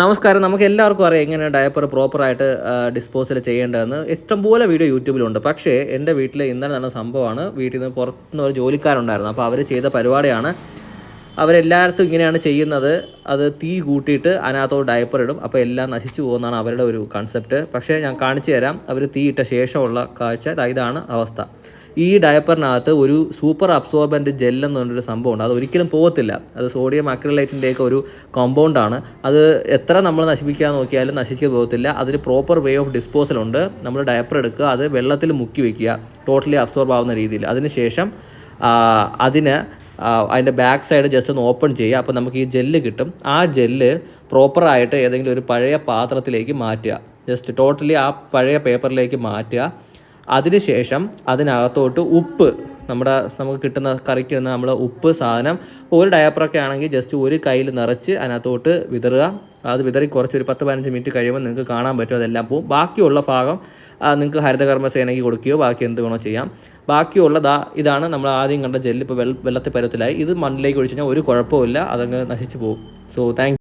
നമസ്കാരം. നമുക്ക് എല്ലാവർക്കും അറിയാം എങ്ങനെ ഡയപ്പർ പ്രോപ്പറായിട്ട് ഡിസ്പോസൽ ചെയ്യേണ്ടതെന്ന്. ഇഷ്ടംപോലെ വീഡിയോ യൂട്യൂബിലുണ്ട്. പക്ഷേ എന്റെ വീട്ടിൽ ഇന്നലെ നടന്ന സംഭവമാണ്. വീട്ടിൽ നിന്ന് പുറത്തുനിന്ന് ഒരു ജോലിക്കാരുണ്ടായിരുന്നു. അപ്പോൾ അവർ ചെയ്ത പരിപാടിയാണ്. അവരെല്ലായിടത്തും ഇങ്ങനെയാണ് ചെയ്യുന്നത്. അത് തീ കൂട്ടിയിട്ട് അതിനകത്തോട് ഡയപ്പർ ഇടും. അപ്പോൾ എല്ലാം നശിച്ചു പോകുന്നതാണ് അവരുടെ ഒരു കൺസെപ്റ്റ് പക്ഷേ ഞാൻ കാണിച്ചു തരാം. അവർ തീ ഇട്ട ശേഷമുള്ള കാഴ്ച. ഇതാണ് അവസ്ഥ. ഈ ഡയപ്പറിനകത്ത് ഒരു സൂപ്പർ അബ്സോർബന്റ് ജെൽ എന്ന് പറഞ്ഞൊരു സംഭവമുണ്ട് അത് ഒരിക്കലും പോകത്തില്ല. അത് സോഡിയം അക്രലൈറ്റിന്റെയൊക്കെ ഒരു കോമ്പൗണ്ടാണ് അത് എത്ര നമ്മൾ നശിപ്പിക്കാൻ നോക്കിയാലും നശിച്ചു പോകത്തില്ല. അതിന് പ്രോപ്പർ വേ ഓഫ് ഡിസ്പോസൽ ഉണ്ട്. നമ്മൾ ഡയപ്പർ എടുക്കുക. അത് വെള്ളത്തിൽ മുക്കി വയ്ക്കുക ടോട്ടലി അബ്സോർബ് ആവുന്ന രീതിയിൽ. അതിനുശേഷം അതിന് അതിന്റെ ബാക്ക് സൈഡ് ജസ്റ്റ് ഒന്ന് ഓപ്പൺ ചെയ്യുക. അപ്പോൾ നമുക്ക് ഈ ജെല്ല് കിട്ടും. ആ ജെല്ല് പ്രോപ്പറായിട്ട് ഏതെങ്കിലും ഒരു പഴയ പാത്രത്തിലേക്ക് മാറ്റുക. ജസ്റ്റ് ടോട്ടലി ആ പഴയ പേപ്പറിലേക്ക് മാറ്റുക. അതിനുശേഷം അതിനകത്തോട്ട് ഉപ്പ് നമ്മുടെ നമുക്ക് കിട്ടുന്ന കറിക്ക് തന്നെ നമ്മൾ ഉപ്പ് സാധനം ഒരു ഡയപ്പറൊക്കെ ആണെങ്കിൽ ജസ്റ്റ് ഒരു കയ്യിൽ നിറച്ച് അതിനകത്തോട്ട് വിതറുക. അത് വിതറി കുറച്ച് ഒരു പത്ത് പതിനഞ്ച് മിനിറ്റ് കഴിയുമ്പോൾ നിങ്ങൾക്ക് കാണാൻ പറ്റും അതെല്ലാം പോവും ബാക്കിയുള്ള ഭാഗം നിങ്ങൾക്ക് ഹരിതകർമ്മ സേനയ്ക്ക് കൊടുക്കുകയോ ബാക്കി എന്ത് വേണോ ചെയ്യാം. ബാക്കിയുള്ള ദാ ഇതാണ് നമ്മൾ ആദ്യം കണ്ട ജെല്ല് ഇപ്പോൾ വെള്ള വെള്ളത്തിൽ പരത്തിലായി ഇത് മണ്ണിലേക്ക് ഒഴിച്ചു കഴിഞ്ഞാൽ ഒരു കുഴപ്പമില്ല അതങ്ങ് നശിച്ചു പോകും. So thank